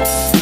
อ่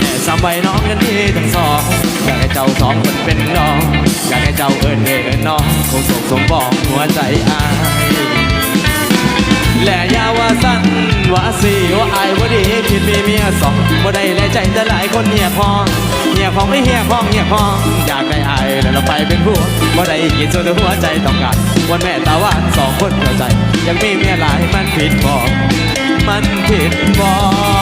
แม่สมัยน้องกันที่ทั้งสองอยากให้เจ้าสองคนเป็นน้องอยากให้เจ้าเอิญเอิญน้องคงส่งสมบองหัวใจอายและยาว่าสั้นว่าสี่ว่าอายว่าดีคิดมีเมียสองบ่ได้แลใจแต่หลายคนเหียพองเหียพองไม่เหียพองเหียพอง อยากได้อายแล้วเราไปเป็นผู้บ่ได้กินจนหัวใจต้องการวันแม่ตาหวานสองคนเข้าใจ ยังมีเมียหลายมันผิดบอกมันผิดบอก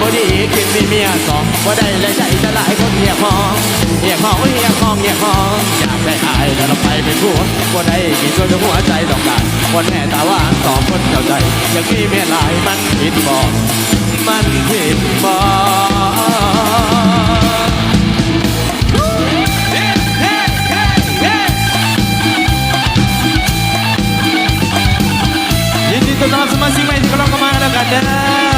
บอดีคิดมีเมียสองว่าได้เลยใจจะหลายคนเหียพองเหียพองเหียพองเหียพองอยากได้อายแล้วเราไปเป็นผัวว่าได้กินจนหัวใจต้องการวันแม่ตาหวานสองคนเข้าใจอยังมีเมียหลายมันผิดบอกมันผิดบอกยินดีต้อนรับสมาชิกใหม่ที่กำลังเข้ามาแล้วกันเด้อ